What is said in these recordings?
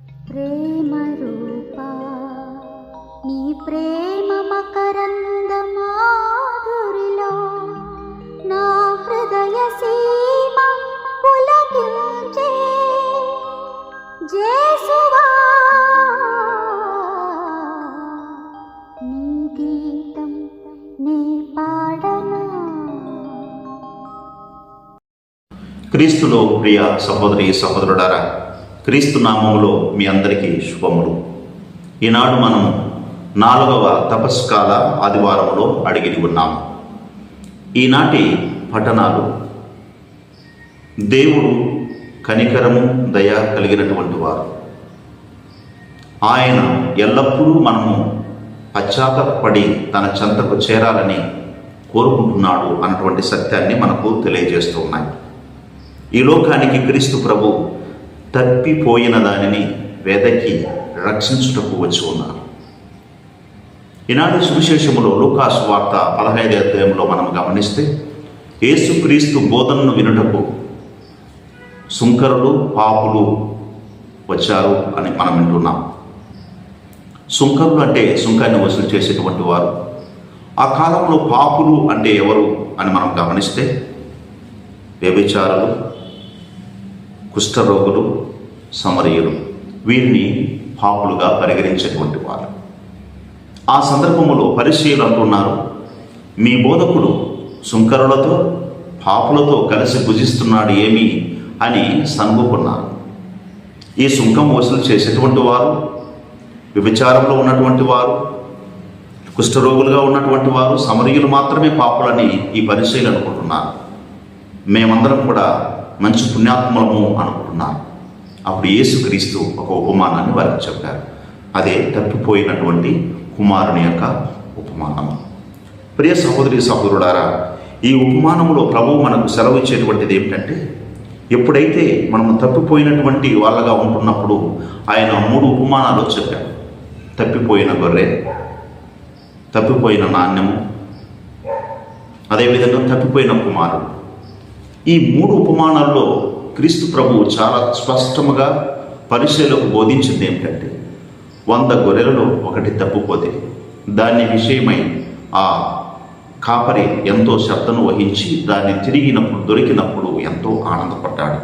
ప్రేమ రూపా నీ ప్రేమ మకరంద మాధురిలో నా హృదయ సీమ పులకించే జేసువా. నీ గీతం నీ పాడనా. క్రీస్తులో ప్రియ సహోదరి సహోదరుడారా క్రీస్తు నామంలో మీ అందరికీ శుభములు. ఈనాడు మనం నాలుగవ తపస్కాల ఆదివారంలో అడిగి ఉన్నాము ఈనాటి పఠనాలు దేవుడు కనికరము దయ కలిగినటువంటి వారు. ఆయన ఎల్లప్పుడూ మనము పశ్చాత్తపడి తన చెంతకు చేరాలని కోరుకుంటున్నాడు అన్నటువంటి సత్యాన్ని మనకు తెలియజేస్తున్నాయి ఈ లోకానికి క్రీస్తు ప్రభు తప్పిపోయిన దానిని వెదకి రక్షించుటకు వచ్చి ఉన్నారు. ఈనాడు సువిశేషములో లూకాసు వార్త పదహైదు అధ్యాయంలో మనం గమనిస్తే యేసుక్రీస్తు బోధనను వినుటకు సుంకరులు పాపులు వచ్చారు అని మనం వింటున్నాం. సుంకరులు అంటే సుంకాన్ని వసూలు చేసేటువంటి వారు. ఆ కాలంలో పాపులు అంటే ఎవరు అని మనం గమనిస్తే వ్యభిచారులు కుష్ఠరోగులు సమరయులు. వీరిని పాపులుగా పరిగణించేటువంటి వారు. ఆ సందర్భంలో పరిశీలు అంటున్నారు మీ బోధకుడు సుంకరులతో పాపులతో కలిసి భుజిస్తున్నాడు ఏమి? అని సనుగుకున్నారు. ఈ సుంకం వసూలు చేసేటువంటి వారు విభచారంలో ఉన్నటువంటి వారు కుష్ఠరోగులుగా ఉన్నటువంటి వారు సమరీయులు మాత్రమే పాపులని ఈ పరిశీలి అనుకుంటున్నారు. మేమందరం కూడా మంచి పుణ్యాత్మలము అనుకుంటున్నారు. అప్పుడు యేసుక్రీస్తు ఒక ఉపమానాన్ని వారికి చెప్పారు. అదే తప్పిపోయినటువంటి కుమారుని యొక్క ఉపమానము. ప్రియ సహోదరి సహోదరుడారా ఈ ఉపమానంలో ప్రభువు మనకు సెలవు ఇచ్చేటువంటిది ఏమిటంటే ఎప్పుడైతే మనము తప్పిపోయినటువంటి వాళ్ళగా ఉంటున్నప్పుడు ఆయన మూడు ఉపమానాలు చెప్పారు తప్పిపోయిన గొర్రె తప్పిపోయిన నాణ్యము అదేవిధంగా తప్పిపోయిన కుమారుడు. ఈ మూడు ఉపమానాల్లో క్రీస్తు ప్రభువు చాలా స్పష్టముగా పరిశీలకు బోధించింది ఏమిటంటే వంద గొర్రెలలో ఒకటి తప్పిపోతే దాని విషయమై ఆ కాపరి ఎంతో శ్రద్ధను వహించి దాన్ని తిరిగినప్పుడు దొరికినప్పుడు ఎంతో ఆనందపడ్డాడు.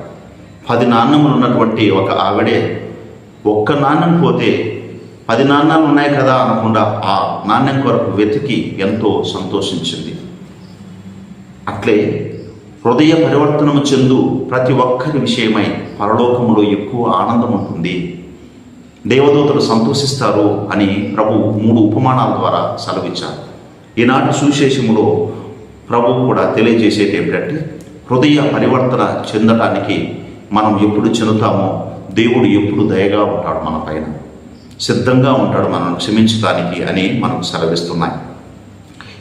పది నాణ్యములు ఉన్నటువంటి ఒక ఆవిడే ఒక్క నాణ్యం పోతే పది నాణ్యాలు ఉన్నాయి కదా అనకుండా ఆ నాణ్యం కొరకు వెతికి ఎంతో సంతోషించింది. అట్లే హృదయ పరివర్తనము చెందు ప్రతి ఒక్కరి విషయమై పరలోకములో ఎక్కువ ఆనందం ఉంటుంది దేవదూతలు సంతోషిస్తారు అని ప్రభు మూడు ఉపమానాల ద్వారా సెలవిచ్చారు. ఈనాటి సువిశేషములో ప్రభు కూడా తెలియజేసేది ఏమిటంటే హృదయ పరివర్తన చెందటానికి మనం ఎప్పుడు చెందుతామో దేవుడు ఎప్పుడు దయగా ఉంటాడు మన పైన. సిద్ధంగా ఉంటాడు మనం క్షమించడానికి అని మనం సెలవిస్తున్నాయి.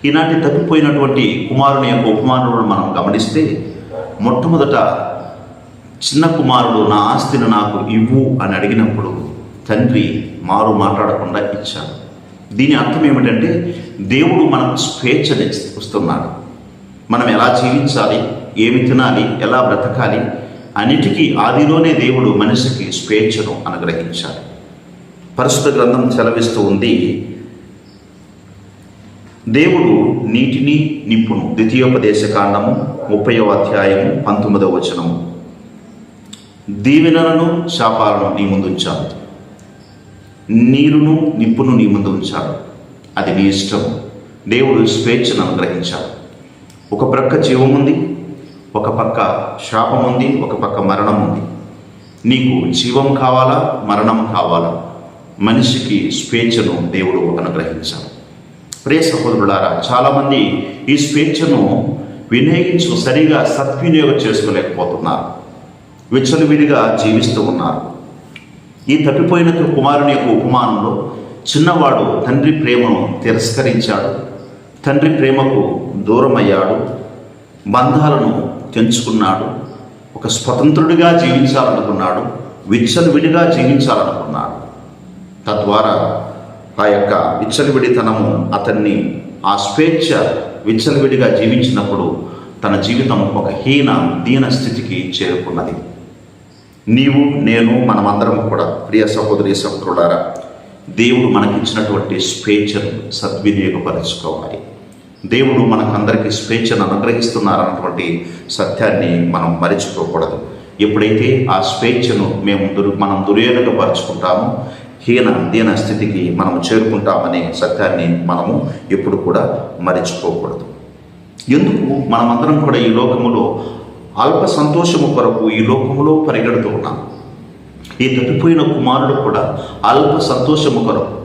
ఈనాటి తప్పిపోయినటువంటి కుమారుని యొక్క ఉపమానులను మనం గమనిస్తే మొట్టమొదట చిన్న కుమారుడు నా ఆస్తిని నాకు ఇవ్వు అని అడిగినప్పుడు తండ్రి మారు మాట్లాడకుండా ఇచ్చాడు. దీని అర్థం ఏమిటంటే దేవుడు మనకు స్వేచ్ఛని ఇస్తున్నాడు. మనం ఎలా జీవించాలి ఏమి తినాలి ఎలా బ్రతకాలి అన్నిటికీ ఆదిలోనే దేవుడు మనిషికి స్వేచ్ఛను అనుగ్రహించాడు. పరిశుద్ధ గ్రంథం సెలవిస్తూ ఉంది దేవుడు నీటిని నిప్పును ద్వితీయోపదేశ కాండము ముప్పయో అధ్యాయము పంతొమ్మిదవ వచనము. దీవెనలను శాపాలను నీ ముందు ఉంచాడు నీరును నిప్పును నీ ముందు ఉంచాడు అది నీ ఇష్టం దేవుడు స్వేచ్ఛను అనుగ్రహించాడు. ఒక ప్రక్క జీవం ఉంది ఒక పక్క శాపం ఉంది ఒక పక్క మరణం ఉంది నీకు జీవం కావాలా మరణం కావాలా? మనిషికి స్వేచ్ఛను దేవుడు అనుగ్రహించాడు. ప్రియ సహోదరులారా చాలామంది ఈ స్వేచ్ఛను వినియోగించు సరిగా సద్వినియోగం చేసుకోలేకపోతున్నారు. విచ్చలవిడిగా జీవిస్తూ ఉన్నారు. ఈ తప్పిపోయిన కుమారుని యొక్క ఉపమానంలో చిన్నవాడు తండ్రి ప్రేమను తిరస్కరించాడు. తండ్రి ప్రేమకు దూరమయ్యాడు. బంధాలను తెంచుకున్నాడు. ఒక స్వతంత్రుడిగా జీవించాలనుకున్నాడు. విచ్చలవిడిగా జీవించాలనుకున్నాడు. తద్వారా ఆ యొక్క విచ్చలవిడితనము అతన్ని ఆ స్వేచ్ఛ విచ్చలవిడిగా జీవించినప్పుడు తన జీవితం ఒక హీన దీన స్థితికి చేరుకున్నది. నీవు నేను మనమందరం కూడా ప్రియ సహోదరి సహోదరులారా దేవుడు మనకిచ్చినటువంటి స్వేచ్ఛను సద్వినియోగపరచుకోవాలి. దేవుడు మనకందరికీ స్వేచ్ఛను అనుగ్రహిస్తున్నారన్నటువంటి సత్యాన్ని మనం మరిచిపోకూడదు. ఎప్పుడైతే ఆ స్వేచ్ఛను మేము దుర్ మనం దుర్యోగపరుచుకుంటామో హీన దీన స్థితికి మనం చేరుకుంటామనే సత్యాన్ని మనము ఎప్పుడు కూడా మరిచిపోకూడదు. ఎందుకు? మనమందరం కూడా ఈ లోకములో అల్ప సంతోషము కొరకు ఈ లోకములో పరిగెడుతూ ఉన్నాం. ఈ తప్పిపోయిన కుమారుడు కూడా అల్ప సంతోషము కొరకు.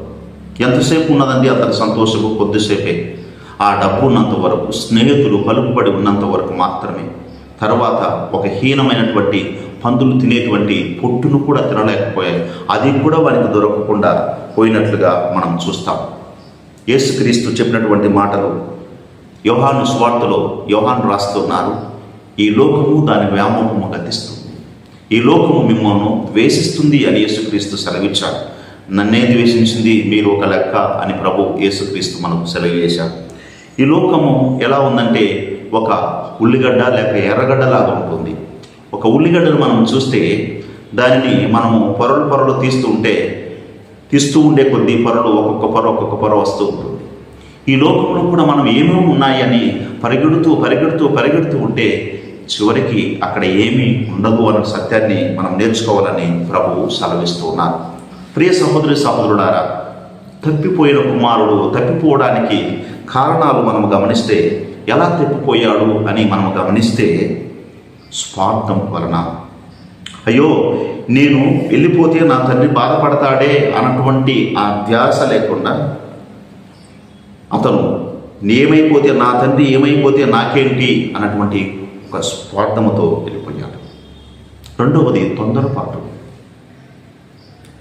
ఎంతసేపు ఉన్నదండి అతని సంతోషము? కొద్దిసేపే. ఆ డబ్బు ఉన్నంత వరకు స్నేహితులు పలుకుబడి ఉన్నంత వరకు మాత్రమే. తర్వాత ఒక హీనమైనటువంటి పందులు తినేటువంటి పొట్టును కూడా తినలేకపోయాయి. అది కూడా వారికి దొరకకుండా పోయినట్లుగా మనం చూస్తాం. యేసుక్రీస్తు చెప్పినటువంటి మాటలు యోహాను స్వార్థలో యోహాను రాస్తున్నారు ఈ లోకము దాని వ్యామోహము గతిస్తుంది. ఈ లోకము మిమ్మల్ని ద్వేషిస్తుంది అని యేసుక్రీస్తు సెలవిచ్చాడు. నన్నే ద్వేషించింది మీరు ఒక లెక్క అని ప్రభు యేసుక్రీస్తు మనకు సెలవు చేశారు ఈ లోకము ఎలా ఉందంటే ఒక ఉల్లిగడ్డ లేక ఎర్రగడ్డలాగా ఉంటుంది. ఒక ఉల్లిగడ్డను మనం చూస్తే దానిని మనము పొరలు పొరలు తీస్తూ ఉంటే తీస్తూ ఉండే కొద్ది పొరలు ఒక్కొక్క పొర ఒక్కొక్క పొర వస్తూ ఉంటుంది. ఈ లోకంలో కూడా మనం ఏమేమి ఉన్నాయని పరిగెడుతూ పరిగెడుతూ పరిగెడుతూ ఉంటే చివరికి అక్కడ ఏమీ ఉండదు అన్న సత్యాన్ని మనం నేర్చుకోవాలని ప్రభువు సెలవిస్తూ ఉన్నారు. ప్రియ సహోదరి సహోదరుడారా తప్పిపోయిన కుమారుడు తప్పిపోవడానికి కారణాలు మనం గమనిస్తే ఎలా తప్పిపోయాడు అని మనం గమనిస్తే స్వార్థం వలన. అయ్యో నేను వెళ్ళిపోతే నా తండ్రి బాధపడతాడే అన్నటువంటి ఆ ధ్యాస లేకుండా అతను ఏమైపోతే నా తండ్రి ఏమైపోతే నాకేంటి అన్నటువంటి ఒక స్వార్థముతో వెళ్ళిపోయాడు. రెండవది తొందరపాటు.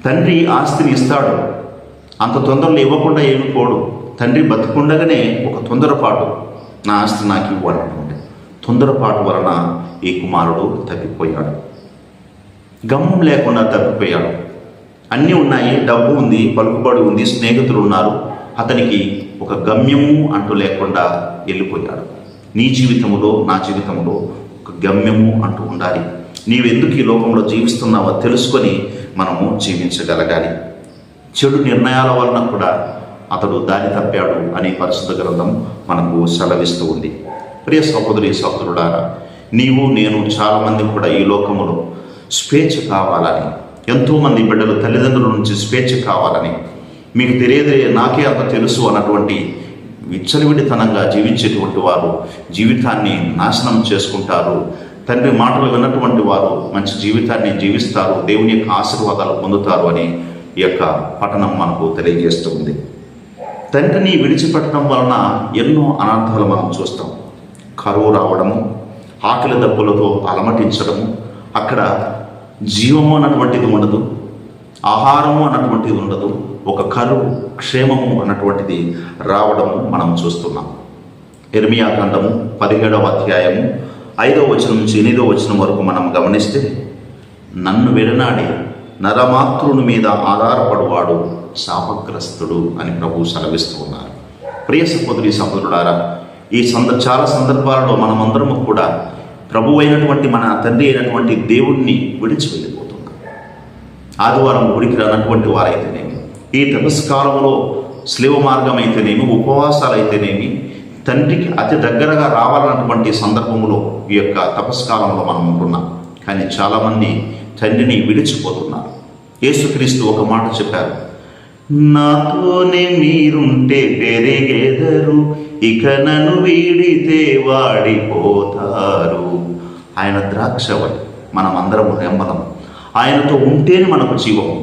తండ్రి ఆస్తిని ఇస్తాడు. అంత తొందరలో ఇవ్వకుండా ఏమి పోడు. తండ్రి బతుకుండగానే ఒక తొందరపాటు నా ఆస్తి నాకు ఇవ్వాలనుకుంటే తొందరపాటు వలన ఈ కుమారుడు తప్పిపోయాడు. గమ్మం లేకుండా తప్పిపోయాడు. అన్నీ ఉన్నాయి డబ్బు ఉంది పలుకుబడి ఉంది స్నేహితులు ఉన్నారు. అతనికి ఒక గమ్యము అంటూ లేకుండా వెళ్ళిపోయాడు. నీ జీవితంలో నా జీవితంలో ఒక గమ్యము అంటూ ఉండాలి. నీవెందుకు ఈ లోకంలో జీవిస్తున్నావో తెలుసుకొని మనము జీవించగలగాలి. చెడు నిర్ణయాల వలన కూడా అతడు దారి తప్పాడు అనే పరిశుద్ధ గ్రంథం మనకు సెలవిస్తూ ఉంది. ప్రియ సహోదరి సహోదరుడారా నీవు నేను చాలామంది కూడా ఈ లోకములో స్వేచ్ఛ కావాలని ఎంతోమంది బిడ్డలు తల్లిదండ్రుల నుంచి స్వేచ్ఛ కావాలని మీకు తెలియదే నాకే అంత తెలుసు అన్నటువంటి విచ్చలవిడితనంగా జీవించేటువంటి వారు జీవితాన్ని నాశనం చేసుకుంటారు. తండ్రి మాటలు విన్నటువంటి వారు మంచి జీవితాన్ని జీవిస్తారు దేవుని యొక్క ఆశీర్వాదాలు పొందుతారు అని ఈ యొక్క పఠనం మనకు తెలియజేస్తుంది తండ్రిని విడిచిపెట్టడం వలన ఎన్నో అనర్థాలు మనం చూస్తాం. కరువు రావడము ఆకలి దప్పులతో అలమటించడము అక్కడ జీవము అన్నటువంటిది ఉండదు ఆహారము అన్నటువంటిది ఉండదు ఒక కరువు క్షేమము అన్నటువంటిది రావడము మనం చూస్తున్నాం. ఎర్మియా ఖండము పదిహేడవ అధ్యాయము ఐదవ వచనం నుంచి ఎనిమిదవ వచనం వరకు మనం గమనిస్తే నన్ను విడనాడి నరమాతృని మీద ఆధారపడువాడు శాపగ్రస్తుడు అని ప్రభు సెలవిస్తూ ఉన్నారు. ప్రియ సహోదరి సహోదరుడారా ఈ సంద చాలా సందర్భాలలో మనమందరము కూడా ప్రభు అయినటువంటి మన తండ్రి అయినటువంటి దేవుణ్ణి విడిచి వెళ్ళిపోతున్నాం. ఆదివారం గుడికి రానటువంటి వారైతేనేమి ఈ తపస్కాలంలో స్లివ మార్గం అయితేనేమి ఉపవాసాలు అయితేనేమి తండ్రికి అతి దగ్గరగా రావాలన్నటువంటి సందర్భంలో ఈ యొక్క తపస్కాలంలో మనం ఉంటున్నాం కానీ చాలామంది తండ్రిని విడిచిపోతున్నారు. యేసుక్రీస్తు ఒక మాట చెప్పారు. నాతోనే మీరుంటే పెరిగేదరు ఇక నన్ను వీడితే వాడిపోతారు. ఆయన ద్రాక్షవలి మనమందరము రెమ్మలం ఆయనతో ఉంటేనే మనకు జీవము.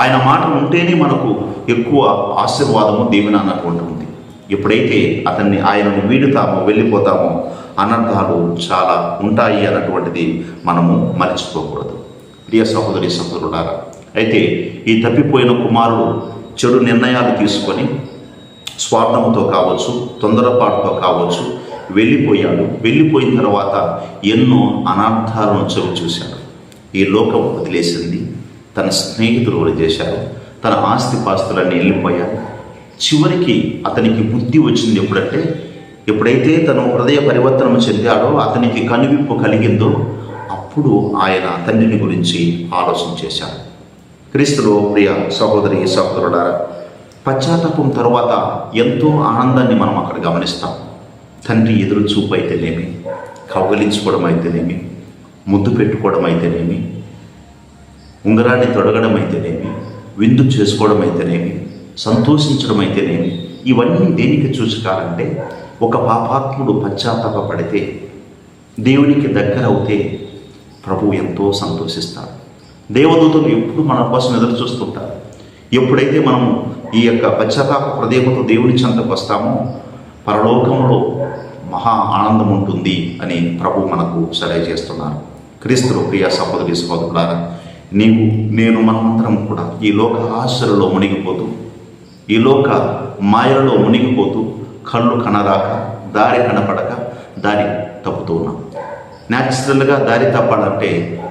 ఆయన మాట ఉంటేనే మనకు ఎక్కువ ఆశీర్వాదము దీవెన అన్నటువంటి ఉంది. ఎప్పుడైతే అతన్ని ఆయనను వీడుతామో వెళ్ళిపోతామో అనర్థాలు చాలా ఉంటాయి అన్నటువంటిది మనము మర్చిపోకూడదు. ప్రియ సహోదరి సహోదరుడారా అయితే ఈ తప్పిపోయిన కుమారుడు చెడు నిర్ణయాలు తీసుకొని స్వార్థంతో కావచ్చు తొందరపాటుతో కావచ్చు వెళ్ళిపోయాడు. వెళ్ళిపోయిన తర్వాత ఎన్నో అనార్థాలను చవి చూశాడు. ఈ లోకం వదిలేసింది తన స్నేహితులు వదిలేశారు తన ఆస్తిపాస్తులన్నీ వెళ్ళిపోయారు. చివరికి అతనికి బుద్ధి వచ్చింది ఎప్పుడంటే ఎప్పుడైతే తను హృదయ పరివర్తనం చెందాడో అతనికి కనువిప్పు కలిగిందో అప్పుడు ఆయన తండ్రిని గురించి ఆలోచన చేశారు. క్రీస్తులో ప్రియ సహోదరి సహోదరుడారా పశ్చాత్తాపం తర్వాత ఎంతో ఆనందాన్ని మనం అక్కడ గమనిస్తాం. తండ్రి ఎదురు చూపు అయితేనేమి కౌగలించుకోవడం అయితేనేమి ముద్దు పెట్టుకోవడం అయితేనేమి ఉంగరాన్ని తొడగడం అయితేనేమి విందు చేసుకోవడం అయితేనేమి సంతోషించడం అయితేనేమి ఇవన్నీ దేనికి చూసుకారంటే ఒక పాపాత్ముడు పశ్చాత్తాప పడితే దేవునికి దగ్గర అవుతే ప్రభు ఎంతో సంతోషిస్తాడు దేవదూతలు ఎప్పుడు మన కోసం ఎదురు చూస్తుంటారు. ఎప్పుడైతే మనము ఈ యొక్క పశ్చాత్తాప హృదయంతో దేవుని చెంతకు వస్తామో పరలోకంలో మహా ఆనందం ఉంటుంది అని ప్రభు మనకు సలహా చేస్తున్నారు క్రీస్తులు ప్రియ సహోదరి సహోదరులారా నీవు నేను మనమందరం కూడా ఈ లోక ఆశలలో మునిగిపోతూ ఈ లోక మాయలలో మునిగిపోతూ కళ్ళు కనరాక దారి కనపడక దారి తప్పుతూ ఉన్నాం. న్యాచురల్గా దారి తప్పాలంటే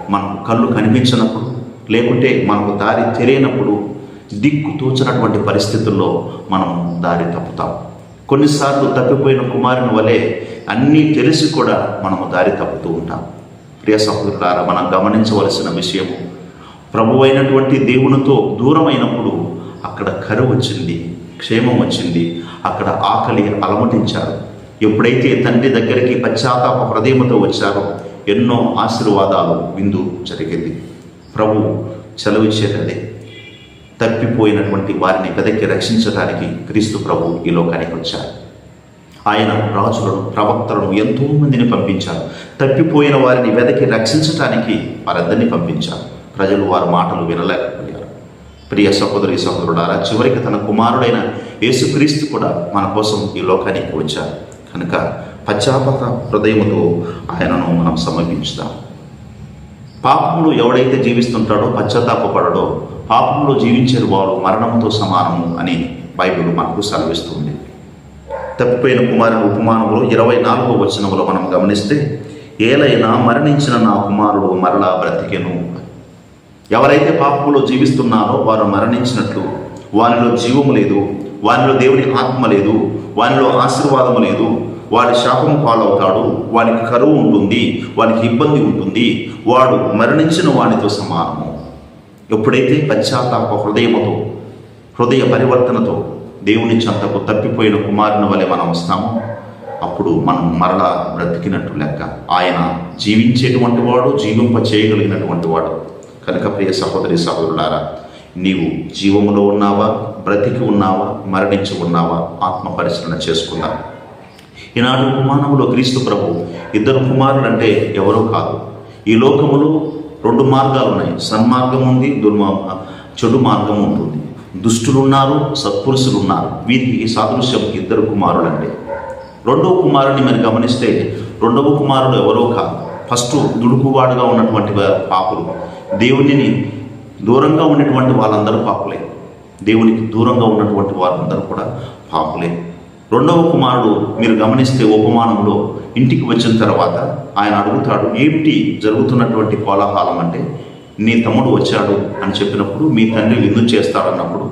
మనకు కళ్ళు కనిపించినప్పుడు లేకుంటే మనకు దారి తెలియనప్పుడు దిక్కు తోచినటువంటి పరిస్థితుల్లో మనం దారి తప్పుతాం. కొన్నిసార్లు తప్పిపోయిన కుమారుని వలె అన్నీ తెలిసి కూడా మనము దారి తప్పుతూ ఉంటాం. ప్రియ సహోదరులారా మనం గమనించవలసిన విషయము ప్రభు అయినటువంటి దేవునితో దూరమైనప్పుడు అక్కడ కరువు వచ్చింది క్షేమం వచ్చింది అక్కడ ఆకలి అలమటించారు. ఎప్పుడైతే తండ్రి దగ్గరికి పశ్చాత్తాప హృదయముతో వచ్చారో ఎన్నో ఆశీర్వాదాలు విందు జరిగింది. ప్రభు సెలవిచ్చేటదే తప్పిపోయినటువంటి వారిని వెదకి రక్షించడానికి క్రీస్తు ప్రభు ఈ లోకానికి వచ్చారు. ఆయన రాజులను ప్రవక్తలను ఎంతో మందిని పంపించారు. తప్పిపోయిన వారిని వెదకి రక్షించటానికి వారందరినీ పంపించారు. ప్రజలు వారి మాటలు వినలేకపోయారు. ప్రియ సహోదరి సహోదరుడారా చివరికి తన కుమారుడైన యేసుక్రీస్తు కూడా మన కోసం ఈ లోకానికి వచ్చారు. కనుక పశ్చాత్తాప హృదయముతో ఆయనను మనం సమర్పించుతాం పాపములు ఎవడైతే జీవిస్తుంటాడో పశ్చాత్తాపడడో పాపంలో జీవించే వారు మరణంతో సమానము అని బైబిల్ మనకు సెలవిస్తుంది. తప్పిపోయిన కుమారుని ఉపమానంలో ఇరవై నాలుగో వచనంలో మనం గమనిస్తే ఏలైనా మరణించిన నా కుమారుడు మరలా బ్రతికెను. ఎవరైతే పాపంలో జీవిస్తున్నారో వారు మరణించినట్లు వారిలో జీవము లేదు వారిలో దేవుని ఆత్మ లేదు వారిలో ఆశీర్వాదము లేదు వాడి శాపము పాలవుతాడు వానికి కరువు ఉంటుంది వానికి ఇబ్బంది ఉంటుంది వాడు మరణించిన వానితో సమానము. ఎప్పుడైతే పశ్చాత్తాప హృదయముతో హృదయ పరివర్తనతో దేవుని చెంతకు తప్పిపోయిన కుమారుని వలె మనం వస్తామో అప్పుడు మనం మరలా బ్రతికినట్టు లెక్క. ఆయన జీవించేటువంటి వాడు జీవింప చేయగలిగినటువంటి వాడు. కనుక ప్రియ సహోదరి సహోదరులారా నీవు జీవములో ఉన్నావా? బ్రతికి ఉన్నావా? మరణించి ఉన్నావా? ఆత్మ పరిశీలన చేసుకుందాం. ఈనాడు ఉపమానంలో క్రీస్తు ప్రభు ఇద్దరు కుమారులు అంటే ఎవరో కాదు. ఈ లోకములో రెండు మార్గాలు ఉన్నాయి సన్మార్గం ఉంది దుర్మార్గ చెడు మార్గం ఉంటుంది దుష్టులు ఉన్నారు సత్పురుషులు ఉన్నారు వీరికి సాదృశ్యం ఇద్దరు కుమారులండి. రెండవ కుమారుని మీరు గమనిస్తే రెండవ కుమారుడు ఎవరో కాదు. ఫస్ట్ దుడుకువాడుగా ఉన్నటువంటి పాపులు దేవునిని దూరంగా ఉన్నటువంటి వాళ్ళందరూ పాపులే. దేవునికి దూరంగా ఉన్నటువంటి వారందరూ కూడా పాపులే. రెండవ కుమారుడు మీరు గమనిస్తే ఉపమానంలో ఇంటికి వచ్చిన తర్వాత ఆయన అడుగుతాడు ఏమిటి జరుగుతున్నటువంటి కోలాహలం అంటే? నీ తమ్ముడు వచ్చాడు అని చెప్పినప్పుడు మీ తండ్రి విందు చేస్తాడన్నప్పుడు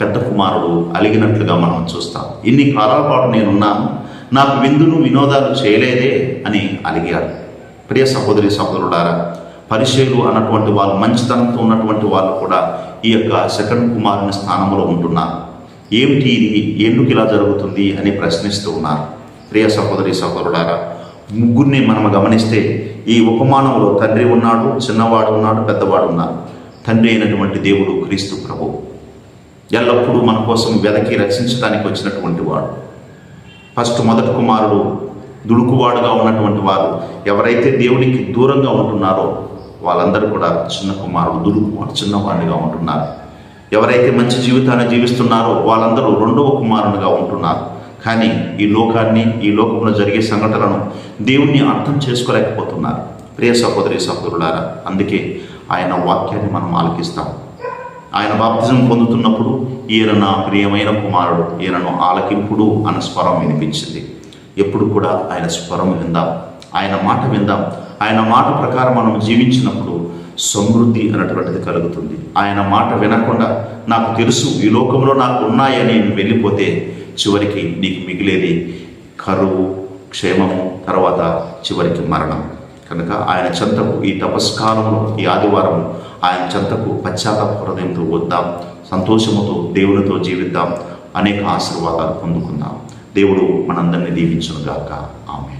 పెద్ద కుమారుడు అలిగినట్లుగా మనం చూస్తాం. ఇన్ని కాలాల పాటు నేనున్నాను నాకు విందును వినోదాలు చేయలేదే అని అలిగాడు ప్రియ సహోదరి సహోదరుడారా పరిశీలు అన్నటువంటి వాళ్ళు మంచితనంతో ఉన్నటువంటి వాళ్ళు కూడా ఈ యొక్క సెకండ్ కుమారుని స్థానంలో ఉంటున్నారు. ఏమిటి ఇది? ఎందుకు ఇలా జరుగుతుంది అని ప్రశ్నిస్తూ ఉన్నారు. ప్రియ సహోదరి సహోదరుడారా ముగ్గురిని మనం గమనిస్తే ఈ ఉపమానంలో తండ్రి ఉన్నాడు చిన్నవాడు ఉన్నాడు పెద్దవాడు ఉన్నాడు తండ్రి అయినటువంటి దేవుడు క్రీస్తు ప్రభు. ఎల్లప్పుడూ మన కోసం వెదకి రక్షించడానికి వచ్చినటువంటి వాడు. ఫస్ట్ మొదటి కుమారుడు దుడుకువాడుగా ఉన్నటువంటి వారు ఎవరైతే దేవునికి దూరంగా ఉంటున్నారో వాళ్ళందరూ కూడా చిన్న కుమారుడు దుడుకువాడు చిన్నవాడిగా ఉంటున్నారు. ఎవరైతే మంచి జీవితాన్ని జీవిస్తున్నారో వాళ్ళందరూ రెండవ కుమారునిగా ఉంటున్నారు. కానీ ఈ లోకాన్ని ఈ లోకంలో జరిగే సంఘటనలను దేవుణ్ణి అర్థం చేసుకోలేకపోతున్నారు. ప్రియ సహోదరి సహోదరులారా అందుకే ఆయన వాక్యాన్ని మనం ఆలకిస్తాం. ఆయన బాప్తిజం పొందుతున్నప్పుడు ఈయన నా ప్రియమైన కుమారుడు ఈయనను ఆలకింపుడు అన్న స్వరం వినిపించింది. ఎప్పుడు కూడా ఆయన స్వరం విందాం. ఆయన మాట విందాం. ఆయన మాట ప్రకారం మనం జీవించినప్పుడు సమృద్ధి అన్నటువంటిది కలుగుతుంది. ఆయన మాట వినకుండా నాకు తెలుసు ఈ లోకంలో నాకు ఉన్నాయని వెళ్ళిపోతే చివరికి నీకు మిగిలేది కరువు క్షేమము తర్వాత చివరికి మరణం. కనుక ఆయన చెంతకు ఈ తపస్కారము ఈ ఆదివారం ఆయన చెంతకు పశ్చాత్తాప హృదయంతో వద్దాం. సంతోషముతో దేవునితో జీవిద్దాం. అనేక ఆశీర్వాదాలు పొందుకుందాం. దేవుడు మనందరినీ దీవించునుగాక. ఆమె